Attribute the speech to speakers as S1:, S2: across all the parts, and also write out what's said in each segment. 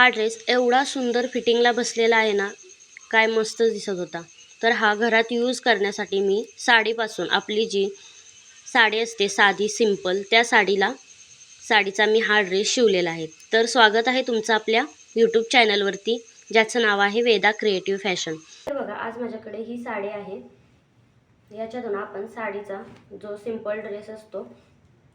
S1: हा ड्रेस एवढा सुंदर फिटिंगला बसलेला आहे ना काय मस्त दिसत होता. तर हा घरात यूज करण्यासाठी मी साडीपासून आपली जी साडी असते साधी सिंपल त्या साडीला साडीचा मी हा ड्रेस शिवलेला आहे. तर स्वागत आहे तुमचं आपल्या यूट्यूब चॅनलवरती ज्याचं नाव आहे वेदा क्रिएटिव्ह फॅशन तर बघा आज माझ्याकडे ही साडी आहे. याच्यातून आपण साडीचा जो सिंपल ड्रेस असतो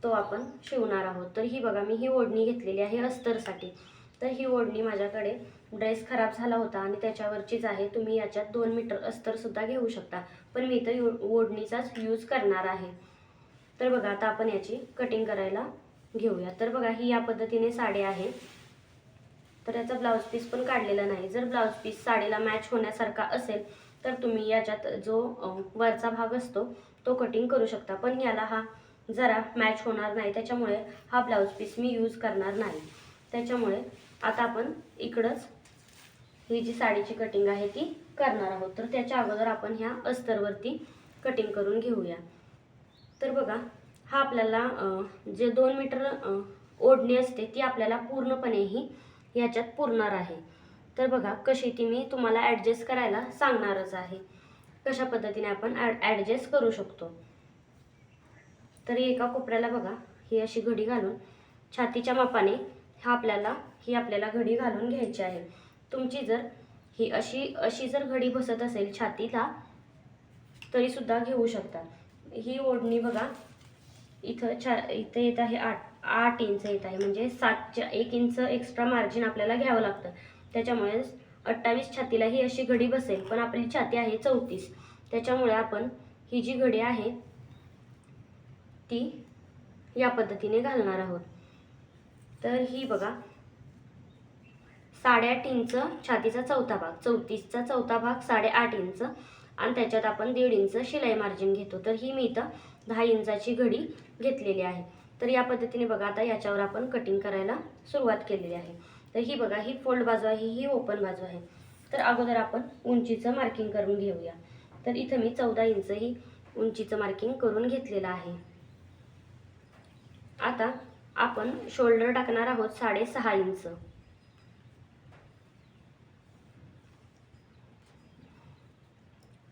S1: तो आपण शिवणार आहोत. तर ही बघा मी ही ओढणी घेतलेली आहे अस्तरसाठी. तर ही ओढणी माझ्याकडे ड्रेस खराब झाला होता आणि त्याच्यावरचीच आहे. तुम्ही याच्यात दोन मीटर अस्तरसुद्धा घेऊ शकता. पण मी तर यू ओढणीचाच यूज करणार आहे. तर बघा आता आपण याची कटिंग करायला घेऊया. तर बघा ही या पद्धतीने साडी आहे. तर याचा ब्लाऊज पीस पण काढलेला नाही. जर ब्लाऊज पीस साडीला मॅच होण्यासारखा असेल तर तुम्ही याच्यात जो वरचा भाग असतो तो कटिंग करू शकता. पण याला हा जरा मॅच होणार नाही. त्याच्यामुळे हा ब्लाऊज पीस मी यूज करणार नाही. त्याच्यामुळे आता आपण इकडंच ही जी साडीची कटिंग आहे ती करणार आहोत. तर त्याच्या अगोदर आपण ह्या अस्तरवरती कटिंग करून घेऊया. तर बघा हा आपल्याला जे दोन मीटर ओढणी असते ती आपल्याला पूर्णपणे ही ह्याच्यात पुरणार आहे. तर बघा कशी ती मी तुम्हाला ॲडजस्ट करायला सांगणारच आहे. कशा पद्धतीने आपण ॲड ॲडजस्ट करू शकतो. तर एका कोपऱ्याला बघा ही अशी घडी घालून छातीच्या मापाने हा आपल्याला ही आपल्याला घडी घालून घ्यायची आहे. तुमची जर ही अशी अशी जर घडी बसत असेल छातीला तरीसुद्धा घेऊ शकता. ही ओढणी बघा इथं छा इथं येत आहे आठ आठ इंच येत आहे. म्हणजे सातच्या एक इंच एक्स्ट्रा मार्जिन आपल्याला घ्यावं लागतं. त्याच्यामुळे अठ्ठावीस छातीला ही अशी घडी बसेल पण आपली छाती आहे चौतीस. त्याच्यामुळे आपण ही जी घडी आहे ती या पद्धतीने घालणार आहोत. तर ही बघा साडेआठ इंच छातीचा चौथा भाग चौतीसचा चौथा भाग साडेआठ इंच आणि त्याच्यात आपण दीड इंच शिलाई मार्जिन घेतो. तर ही मी इथं दहा इंचाची घडी घेतलेली आहे. तर या पद्धतीने बघा आता याच्यावर आपण कटिंग करायला सुरुवात केलेली आहे. तर ही बघा ही फोल्ड बाजू आहे ही ओपन बाजू आहे. तर अगोदर आपण उंचीचं मार्किंग करून घेऊया. तर इथं मी चौदा इंच ही उंचीचं मार्किंग करून घेतलेलं आहे. आता आपण शोल्डर टाकणार आहोत साडेसहा इंच.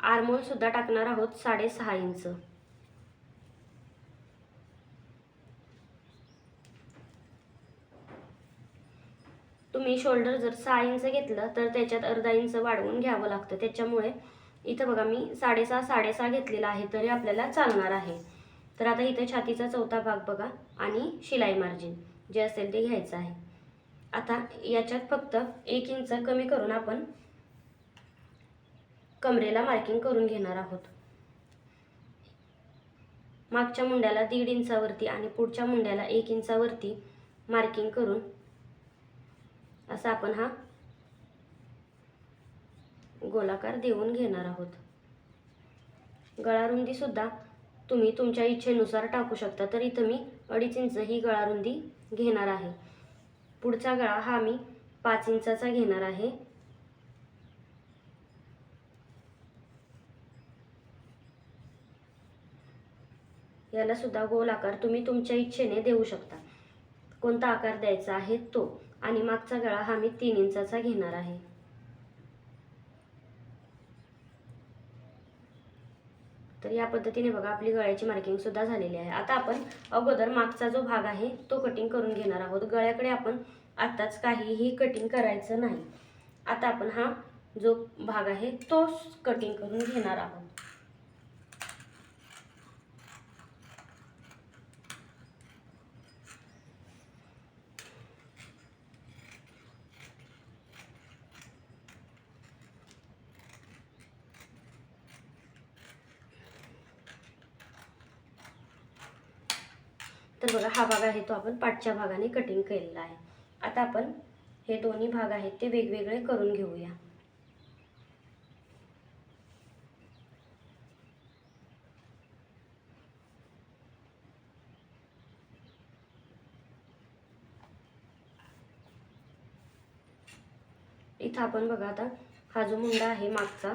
S1: आर्मोल सुद्धा टाकणार आहोत साडेसहा इंच. तुम्ही शोल्डर जर सहा इंच घेतलं तर त्याच्यात अर्धा इंच वाढवून घ्यावं लागतं. त्याच्यामुळे इथं बघा मी साडेसहा साडेसहा घेतलेला आहे तरी आपल्याला चालणार आहे. तर आता इथं छातीचा चौथा भाग बघा आणि शिलाई मार्जिन. जे असेल ते घ्यायचं आहे. आता याच्यात फक्त एक इंच कमी करून आपण कमरेला मार्किंग करून घेणार आहोत. मागच्या मुंड्याला दीड इंचावरती आणि पुढच्या मुंड्याला एक इंचावरती मार्किंग करून असा आपण हा गोलाकार देऊन घेणार आहोत. गळारुंदीसुद्धा तुम्ही तुमच्या इच्छेनुसार टाकू शकता तर इथं मी अडीच इंच ही गळारुंदी घेणार आहे. पुढचा गळा हा मी पाच इंचाचा घेणार आहे. याला सुद्धा गोल आकार तुम्ही तुमच्या इच्छेने देऊ शकता. कोणता आकार द्यायचा आहे तो. आणि मागचा गळा हा मी तीन इंचाचा घेणार आहे. तर या पद्धतीने बघा आपली गळ्याची मार्किंग सुद्धा झालेली आहे. आता आपण अगोदर मागचा जो भाग आहे तो कटिंग करून घेणार आहोत. गळ्याकडे आपण आत्ताच काहीही कटिंग करायचं नाही. आता आपण हा जो भाग आहे तो कटिंग करून घेणार आहोत. तर बघा हा भाग आहे तो आपण पाठच्या भागाने कटिंग केलेला आहे. आता आपण हे दोन्ही भाग आहेत ते वेगवेगळे करून घेऊया. इथं आपण बघा आता हा जो मुंडा आहे मागचा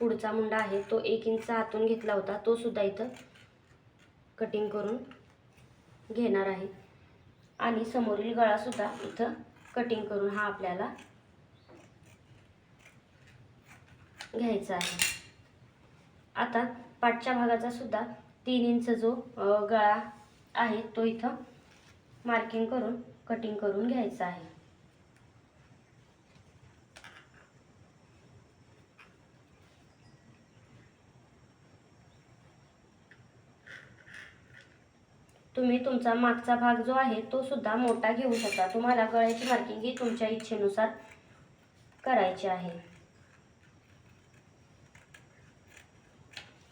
S1: पुढचा मुंडा आहे तो एक इंच आतून घेतला होता तो सुद्धा इथं कटिंग करून घेणार आहे. आणि समोरील गळासुद्धा इथं कटिंग करून हा आपल्याला घ्यायचा आहे. आता पाठच्या भागाचा सुद्धा तीन इंच जो गळा आहे तो इथं मार्किंग करून कटिंग करून घ्यायचा आहे. तुम्ही तुमचा मागचा भाग जो आहे तो सुद्धा मोठा घेऊ शकता. तुम्हाला गळ्याची मार्किंग ही तुमच्या इच्छेनुसार करायची आहे.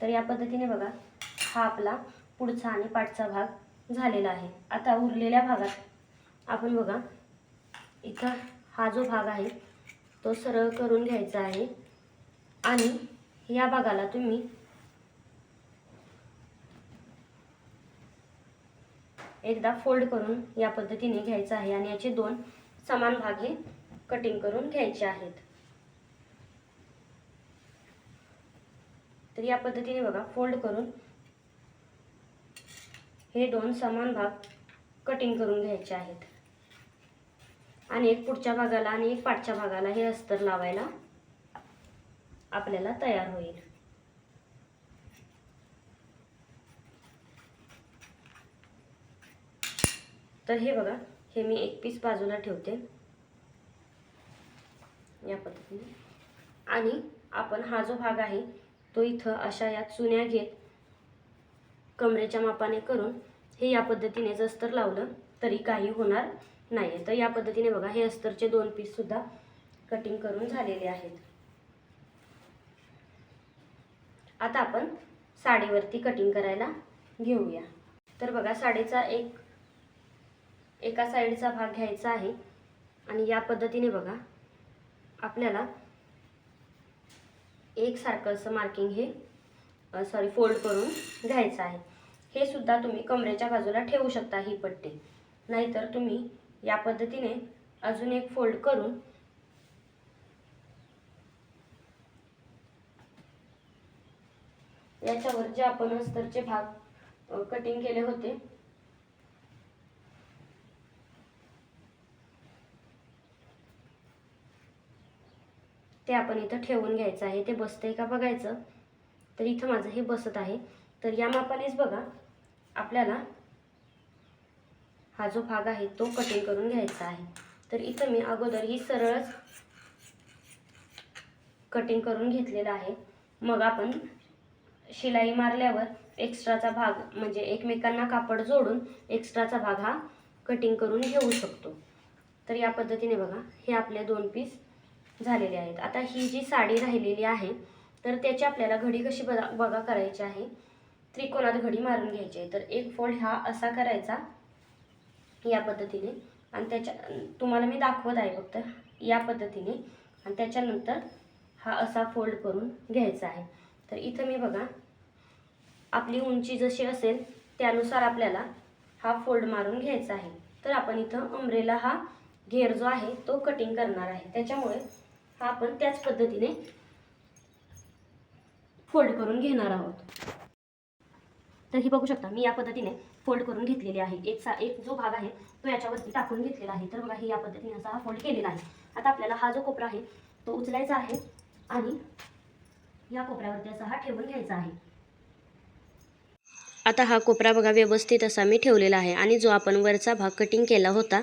S1: तर या पद्धतीने बघा हा आपला पुढचा आणि पाठचा भाग झालेला आहे. आता उरलेल्या भागात आपण बघा इथं हा जो भाग आहे तो सरळ करून घ्यायचा आहे. आणि या भागाला तुम्ही एकदा फोल्ड करून या पद्धतीने घ्यायचं आहे आणि याचे दोन समान भाग हे कटिंग करून घ्यायचे आहेत. तर या पद्धतीने बघा फोल्ड करून हे दोन समान भाग कटिंग करून घ्यायचे आहेत. आणि एक पुढच्या भागाला आणि एक पाठच्या भागाला हे अस्तर लावायला आपल्याला तयार होईल. तर हे बघा हे मी एक पीस बाजूला ठेवते. या पद्धतीने. आणि आपण हा जो भाग आहे तो इथं अशा या चुन्या घेत कमरेच्या मापाने करून हे या पद्धतीने जर अस्तर लावलं तरी काही होणार नाही तर या पद्धतीने बघा हे अस्तरचे दोन पीससुद्धा कटिंग करून झालेले आहेत. आता आपण साडीवरती कटिंग करायला घेऊया. तर बघा साडीचा एक एका साईडचा भाग घ्यायचा आहे. आणि या पद्धतीने बघा आपल्याला एकसारखं असं मार्किंग हे सॉरी फोल्ड करून घ्यायचं आहे. हे सुद्धा तुम्ही कमरेच्या बाजूला ठेवू शकता ही पट्टी. नाहीतर तुम्ही या पद्धतीने अजून एक फोल्ड करून याच्यावर जे आपण अस्तरचे भाग कटिंग केले होते ते आपण इथं ठेवून घ्यायचं आहे. ते बसतंय का बघायचं. तर इथं माझं हे बसत आहे. तर या मापानेच बघा आपल्याला हा जो भाग आहे तो कटिंग करून घ्यायचा आहे. तर इथं मी अगोदर ही सरळच कटिंग करून घेतलेलं आहे. मग आपण शिलाई मारल्यावर एक्स्ट्राचा भाग म्हणजे एकमेकांना कापड जोडून एक्स्ट्राचा भाग हा कटिंग करून घेऊ शकतो. तर या पद्धतीने बघा हे आपले दोन पीस झालेले आहेत. आता ही जी साडी राहिलेली आहे तर त्याची आपल्याला घडी कशी बघा बघा करायची आहे? त्रिकोणात घडी मारून घ्यायची आहे. तर एक फोल्ड हा असा करायचा या पद्धतीने. आणि त्याच्या तुम्हाला मी दाखवत आहे फक्त या पद्धतीने. आणि त्याच्यानंतर हा असा फोल्ड करून घ्यायचा आहे. तर इथं मी बघा आपली उंची जशी असेल त्यानुसार आपल्याला हा फोल्ड मारून घ्यायचा आहे. तर आपण इथं अमरेला हा घेर जो आहे तो कटिंग करणार आहे. त्याच्यामुळे हा आपण त्याच पद्धतीने फोल्ड करून घेणार आहोत. तर ही बघू शकता मी या पद्धतीने फोल्ड करून घेतलेली आहे. एक सा एक जो भाग आहे तो याच्यावरती टाकून घेतलेला आहे. तर बघा ही या पद्धतीने असा हा फोल्ड केलेला आहे. आता आपल्याला हा जो कोपरा आहे तो उचलायचा आहे आणि या कोपऱ्यावरती असा हा ठेवून घ्यायचा आहे. आता हा कोपरा बघा व्यवस्थित असा मी ठेवलेला आहे आणि जो आपण वरचा भाग कटिंग केला होता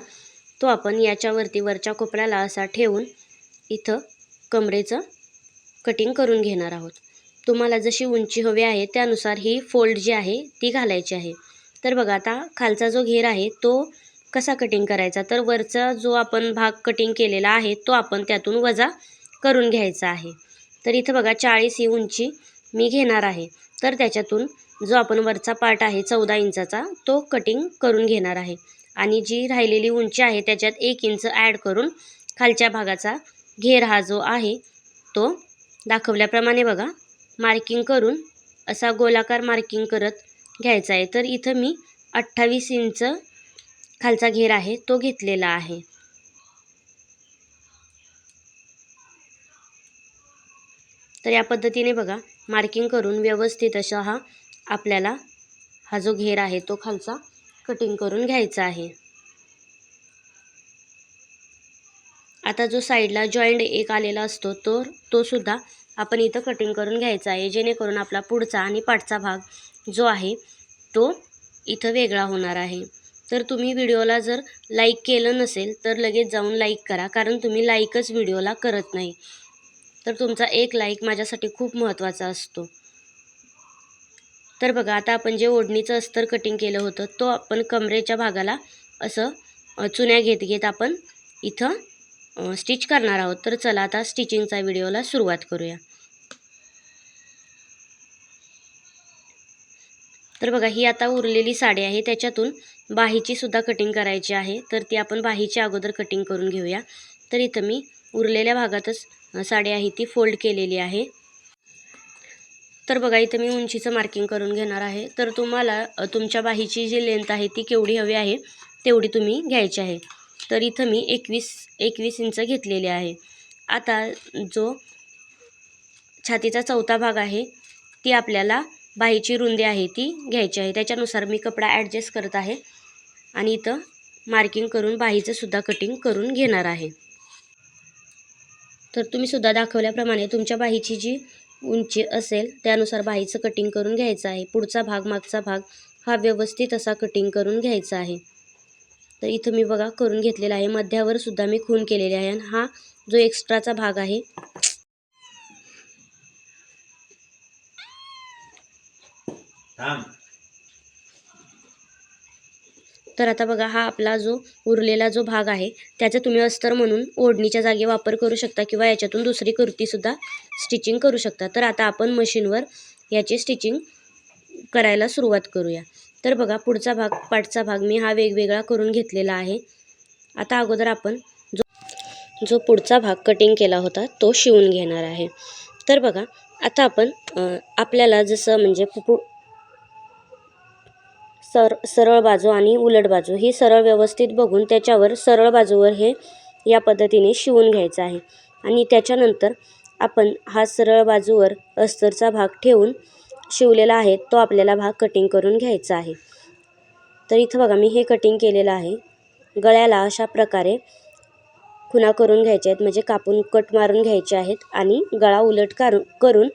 S1: तो आपण याच्यावरती वरच्या कोपऱ्याला असा ठेवून इथं कमरेचं कटिंग करून घेणार आहोत. तुम्हाला जशी उंची हवी आहे त्यानुसार ही फोल्ड जी आहे ती घालायची आहे. तर बघा आता खालचा जो घेर आहे तो कसा कटिंग करायचा? तर वरचा जो आपण भाग कटिंग केलेला आहे तो आपण त्यातून वजा करून घ्यायचा आहे. तर इथं बघा चाळीस ही उंची मी घेणार आहे. तर त्याच्यातून जो आपण वरचा पार्ट आहे चौदा इंचाचा तो कटिंग करून घेणार आहे. आणि जी राहिलेली उंची आहे त्याच्यात एक इंच ॲड करून खालच्या भागाचा घेर हा जो आहे तो दाखवल्याप्रमाणे बघा. मार्किंग करून असा गोलाकार मार्किंग करत घ्यायचा आहे. तर इथं मी अठ्ठावीस इंच खालचा घेर आहे तो घेतलेला आहे. तर या पद्धतीने बघा मार्किंग करून व्यवस्थित असा हा आपल्याला हा जो घेर आहे तो खालचा कटिंग करून घ्यायचा आहे. आता जो साईडला जॉईंट एक आलेला असतो तो तो सुद्धा आपण इथं कटिंग करून घ्यायचा आहे. जेणेकरून आपला पुढचा आणि पाठचा भाग जो आहे तो इथं वेगळा होणार आहे. तर तुम्ही व्हिडिओला जर लाईक केलं नसेल तर लगेच जाऊन लाईक करा. कारण तुम्ही लाईकच व्हिडिओला करत नाही. तर तुमचा एक लाईक माझ्यासाठी खूप महत्त्वाचा असतो. तर बघा आता आपण जे ओढणीचं अस्तर कटिंग केलं होतं तो आपण कमरेच्या भागाला असं चुन्या घेत घेत आपण इथं स्टिच करणार आहोत. तर चला आता स्टिचिंगचा व्हिडिओला सुरुवात करूया. तर बघा ही आता उरलेली साडी आहे. त्याच्यातून बाहीची सुद्धा कटिंग करायची आहे. तर ती आपण बाहीच्या अगोदर कटिंग करून घेऊया. तर इथं मी उरलेल्या भागातच साडी आहे ती फोल्ड केलेली आहे. तर बघा इथं मी उंचीचं मार्किंग करून घेणार आहे. तर तुम्हाला तुमच्या बाहीची जी लेंथ आहे ती केवढी हवी आहे तेवढी तुम्ही घ्यायची आहे. तर इथं मी एकवीस एकवीस इंच घेतलेले आहे. आता जो छातीचा चौथा भाग आहे ती आपल्याला बाहीची रुंदी आहे ती घ्यायची आहे. त्याच्यानुसार मी कपडा ॲडजस्ट करत आहे आणि इथं मार्किंग करून बाहीचंसुद्धा कटिंग करून घेणार आहे. तर तुम्ही सुद्धा दाखवल्याप्रमाणे तुमच्या बाहीची जी उंची असेल त्यानुसार बाहीचं कटिंग करून घ्यायचं आहे. पुढचा भाग मागचा भाग हा व्यवस्थित असा कटिंग करून घ्यायचा आहे. तर इथं मी बघा करून घेतलेला आहे. मध्यावर सुद्धा मी खून केलेले आहे आणि हा जो एक्स्ट्राचा भाग आहे. तर आता बघा हा आपला जो उरलेला जो भाग आहे त्याचा तुम्ही अस्तर म्हणून ओढणीच्या जागी वापर करू शकता किंवा याच्यातून दुसरी कुर्तीसुद्धा स्टिचिंग करू शकता. तर आता आपण मशीनवर याची स्टिचिंग करायला सुरुवात करूया. तर बघा पुढचा भाग पाठचा भाग मी हा वेगवेगळा करून घेतलेला आहे. आता अगोदर आपण जो जो पुढचा भाग कटिंग केला होता तो शिवून घेणार आहे. तर बघा आता आपण आपल्याला जसं म्हणजे पु- पु- सर सरळ बाजू आणि उलट बाजू ही सरळ व्यवस्थित बघून त्याच्यावर सरळ बाजूवर हे या पद्धतीने शिवून घ्यायचं आहे. आणि त्याच्यानंतर आपण हा सरळ बाजूवर अस्तरचा भाग ठेवून शिवलेला आहे तो आपल्याला भाग कटिंग करून घ्यायचा आहे. तर इथं बघा मी हे कटिंग केलेलं आहे. गळ्याला अशा प्रकारे खुणा करून घ्यायच्या आहेत म्हणजे कापून कट मारून घ्यायचे आहेत आणि गळा उलट कारू करून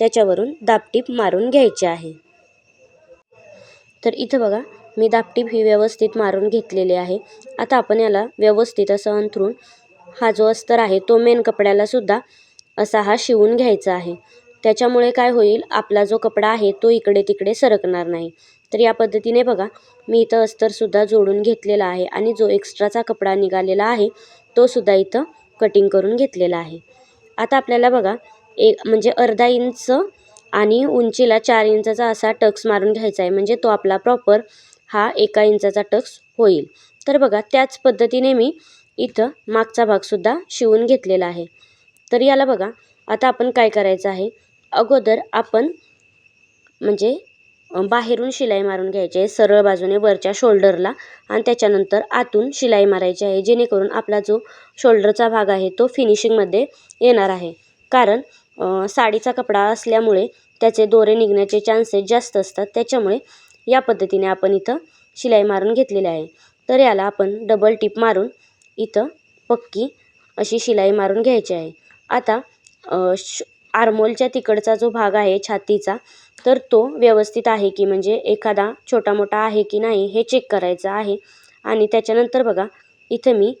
S1: त्याच्यावरून दापटीप मारून घ्यायचे आहे. तर इथं बघा मी दापटीप ही व्यवस्थित मारून घेतलेली आहे. आता आपण याला व्यवस्थित असं अंथरून हा जो अस्तर आहे तो मेन कपड्याला सुद्धा असा हा शिवून घ्यायचा आहे. त्याच्यामुळे काय होईल आपला जो कपडा आहे तो इकडे तिकडे सरकणार नाही. तर या पद्धतीने बघा मी इथं अस्तरसुद्धा जोडून घेतलेला आहे आणि जो एक्स्ट्राचा कपडा निघालेला आहे तोसुद्धा इथं कटिंग करून घेतलेला आहे. आता आपल्याला बघा एक म्हणजे अर्धा इंच आणि उंचीला चार इंचाचा असा टक्स मारून घ्यायचा आहे. म्हणजे तो आपला प्रॉपर हा एका इंचाचा टक्स होईल. तर बघा त्याच पद्धतीने मी इथं मागचा भागसुद्धा शिवून घेतलेला आहे. तर याला बघा आता आपण काय करायचं आहे? अगोदर आपण म्हणजे बाहेरून शिलाई मारून घ्यायची आहे सरळ बाजूने वरच्या शोल्डरला आणि त्याच्यानंतर आतून शिलाई मारायची आहे जेणेकरून आपला जो शोल्डरचा भाग आहे तो फिनिशिंगमध्ये येणार आहे. कारण साडीचा कपडा असल्यामुळे त्याचे दोरे निघण्याचे चान्सेस जास्त असतात त्याच्यामुळे या पद्धतीने आपण इथं शिलाई मारून घेतलेली आहे. तर याला आपण डबल टिप मारून इथं पक्की अशी शिलाई मारून घ्यायची आहे. आता श आरमोलच्या तिकडचा जो भाग आहे छातीचा तर तो व्यवस्थित आहे की म्हणजे एखादा छोटा मोठा आहे की नाही हे चेक करायचं आहे. आणि त्याच्यानंतर बघा इथं मी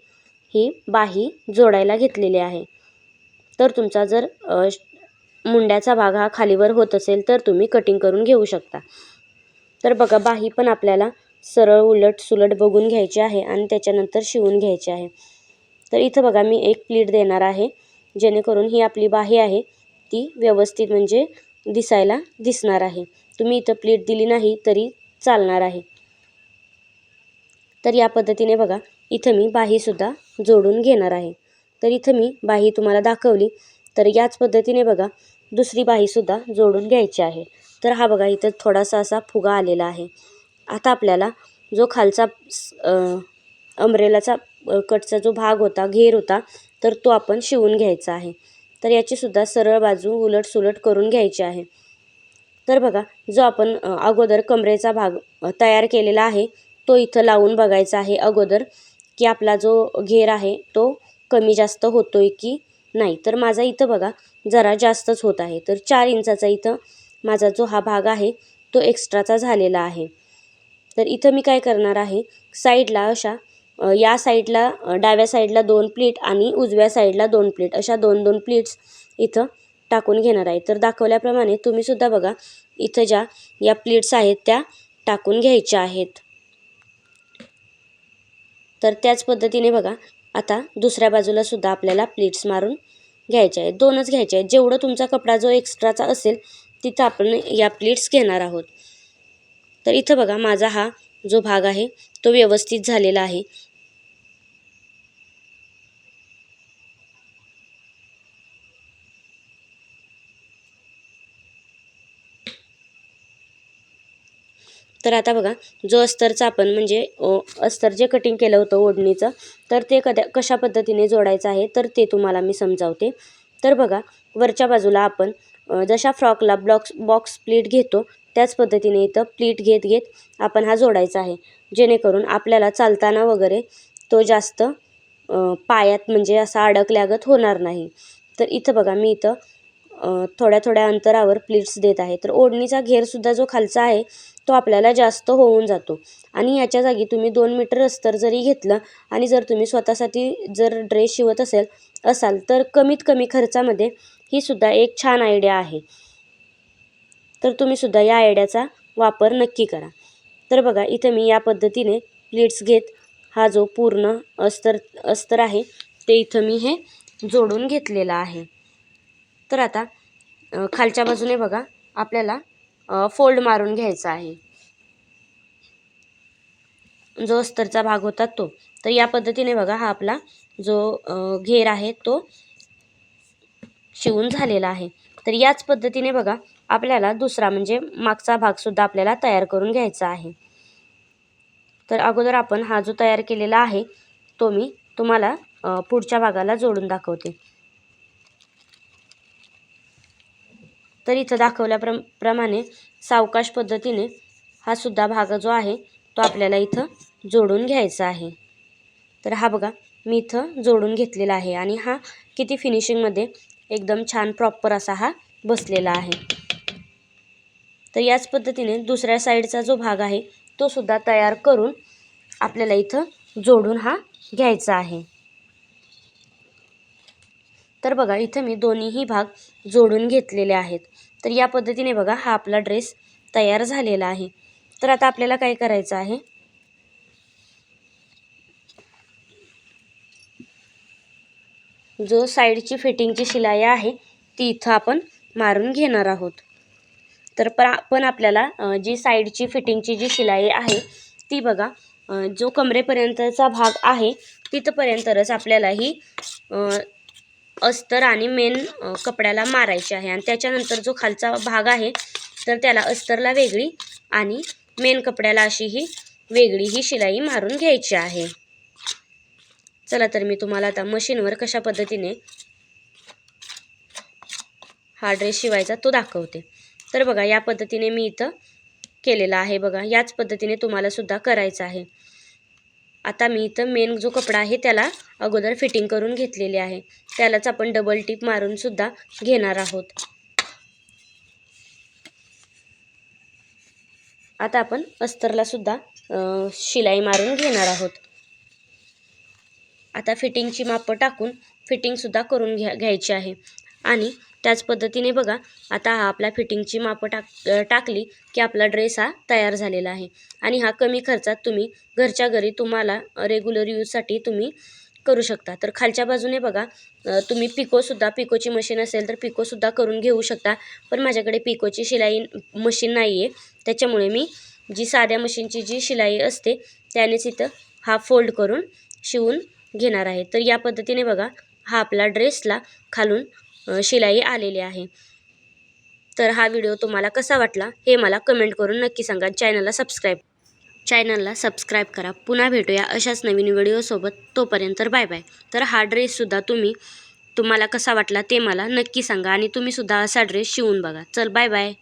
S1: ही बाही जोडायला घेतलेली आहे. तर तुमचा जर मुंड्याचा भाग हा खालीवर होत असेल तर तुम्ही कटिंग करून घेऊ शकता. तर बघा बाही पण आपल्याला सरळ उलट सुलट बघून घ्यायची आहे आणि त्याच्यानंतर शिवून घ्यायची आहे. तर इथं बघा मी एक प्लीट देणार आहे जेणेकरून ही आपली बाही आहे. ती व्यवस्थित म्हणजे दिसायला दिसणार आहे. तुम्ही इथं प्लेट दिली नाही तरी चालणार आहे. तर या पद्धतीने बघा इथं मी बाहीसुद्धा जोडून घेणार आहे. तर इथं मी बाही तुम्हाला दाखवली. तर याच पद्धतीने बघा दुसरी बाहीसुद्धा जोडून घ्यायची आहे. तर हा बघा इथं थोडासा असा फुगा आलेला आहे. आता आपल्याला जो खालचा अमरेलाचा कटचा जो भाग होता घेर होता तर तो आपण शिवून घ्यायचा आहे. तर याचीसुद्धा सरळ बाजू उलट सुलट करून घ्यायची आहे. तर बघा जो आपण अगोदर कमरेचा भाग तयार केलेला आहे तो इथं लावून बघायचा आहे अगोदर की आपला जो घेर आहे तो कमी जास्त होतो आहे की नाही. तर माझा इथं बघा जरा जास्तच होत आहे. तर चार इंचाचा इथं माझा जो हा भाग आहे तो एक्स्ट्राचा झालेला आहे. तर इथं मी काय करणार आहे साईडला अशा या साईडला डाव्या साईडला दोन प्लेट आणि उजव्या साईडला दोन प्लेट. अशा दोन दोन प्लेट्स इथं टाकून घेणार आहे. तर दाखवल्याप्रमाणे तुम्हीसुद्धा बघा इथं ज्या या प्लेट्स आहेत त्या टाकून घ्यायच्या आहेत. तर त्याच पद्धतीने बघा आता दुसऱ्या बाजूला सुद्धा आपल्याला प्लेट्स मारून घ्यायच्या आहेत. दोनच घ्यायचे आहेत. जेवढं तुमचा कपडा जो एक्स्ट्राचा असेल तिथं आपण या प्लेट्स घेणार आहोत. तर इथं बघा माझा हा जो भाग आहे तो व्यवस्थित झालेला आहे. तर आता बघा जो अस्तरचा आपण म्हणजे अस्तर जे कटिंग केलं होतं ओढणीचं तर ते कद्या कशा पद्धतीने जोडायचं आहे तर ते तुम्हाला मी समजावते. तर बघा वरच्या बाजूला आपण जशा फ्रॉकला ब्लॉक्स बॉक्स प्लीट घेतो त्याच पद्धतीने इथं प्लीट घेत घेत आपण हा जोडायचा आहे. जेणेकरून आपल्याला चालताना वगैरे तो जास्त पायात म्हणजे असा अडकल्यागत होणार नाही. तर इथं बघा मी इथं थोड्या थोड्या अंतरावर प्लीट्स देत आहे. तर ओढणीचा घेरसुद्धा जो खालचा आहे तो आपल्याला जास्त होऊन जातो. आणि याच्या जागी तुम्ही दोन मीटर अस्तर जरी घेतलं आणि जर तुम्ही स्वतःसाठी जर ड्रेस शिवत असेल असाल तर कमीत कमी खर्चामध्ये ही सुद्धा एक छान आयडिया आहे. तर तुम्ही सुद्धा या आयडियाचा वापर नक्की करा. तर बघा इथं मी या पद्धतीने प्लीट्स घेत हा जो पूर्ण अस्तर अस्तर आहे ते इथं मी हे जोडून घेतलेलं आहे. तर आता खालच्या बाजूने बघा आपल्याला फोल्ड मारून घ्यायचा आहे. जो अस्तरचा भाग होता तो. तर या पद्धतीने बघा हा आपला जो घेर आहे तो शिवून झालेला आहे. तर याच पद्धतीने बघा आपल्याला दुसरा म्हणजे मागचा भागसुद्धा आपल्याला तयार करून घ्यायचा आहे. तर अगोदर आपण हा जो तयार केलेला आहे तो मी तुम्हाला पुढच्या भागाला जोडून दाखवते. तर इथं दाखवल्याप्र प्रमाणे सावकाश पद्धतीने हा सुद्धा भाग जो आहे तो आपल्याला इथं जोडून घ्यायचा आहे. तर हा बघा मी इथं जोडून घेतलेला आहे आणि हा किती फिनिशिंगमध्ये एकदम छान प्रॉपर असा हा बसलेला आहे. तर याच पद्धतीने दुसऱ्या साईडचा जो भाग आहे तो सुद्धा तयार करून आपल्याला इथं जोडून हा घ्यायचा आहे. तर बघा इथं मी दोन्हीही भाग जोडून घेतलेले आहेत. तर या पद्धतीने बघा हा आपला ड्रेस तयार झालेला आहे. तर आता आपल्याला काय करायचं आहे? जो साईडची फिटिंगची शिलाई आहे ती इथं आपण मारून घेणार आहोत. तर पण पण आपल्याला जी साईडची फिटिंगची जी शिलाई आहे ती बघा जो कमरेपर्यंतचा भाग आहे तिथपर्यंतच आपल्याला ही अस्तर आणि मेन कपड्याला मारायचे आहे. आणि त्याच्यानंतर जो खालचा भाग आहे तर त्याला अस्तरला वेगळी आणि मेन कपड्याला अशी ही वेगळी ही शिलाई मारून घ्यायची आहे. चला तर मी तुम्हाला आता मशीनवर कशा पद्धतीने हा ड्रेस शिवायचा तो दाखवते. तर बघा या पद्धतीने मी इथं केलेला आहे बघा. याच पद्धतीने तुम्हाला सुद्धा करायचं आहे. आता मी इथं मेन जो कपडा आहे त्याला अगोदर फिटिंग करून घेतलेली आहे. त्यालाच आपण डबल टिप मारून सुद्धा घेणार आहोत. आता आपण अस्तरला सुद्धा शिलाई मारून घेणार आहोत. आता फिटिंगची मापं टाकून फिटिंगसुद्धा करून घ्या घ्यायची आहे. आणि त्याच पद्धतीने बघा आता हा आपला फिटिंगची मापं टाक टाकली की आपला ड्रेस हा तयार झालेला आहे. आणि हा कमी खर्चात तुम्ही घरच्या घरी तुम्हाला रेग्युलर यूजसाठी तुम्ही करू शकता. तर खालच्या बाजूने बघा तुम्ही पिकोसुद्धा पिकोची मशीन असेल तर पिकोसुद्धा करून घेऊ शकता. पण माझ्याकडे पिकोची शिलाई मशीन नाही आहे त्याच्यामुळे मी जी साध्या मशीनची जी शिलाई असते त्यानेच इथं हा फोल्ड करून शिवून घेणार आहे. तर या पद्धतीने बघा हा आपला ड्रेसला खालून शिलाई आलेली आहे. तर हा व्हिडिओ तुम्हाला कसा वाटला हे मला कमेंट करून नक्की सांगा. चॅनलला सबस्क्राईब चॅनलला सबस्क्राईब करा. पुन्हा भेटूया अशाच नवीन व्हिडिओसोबत तोपर्यंत बाय बाय. तर हा ड्रेससुद्धा तुम्ही तुम्हाला कसा वाटला ते मला नक्की सांगा आणि तुम्हीसुद्धा असा ड्रेस शिवून बघा. चल बाय बाय.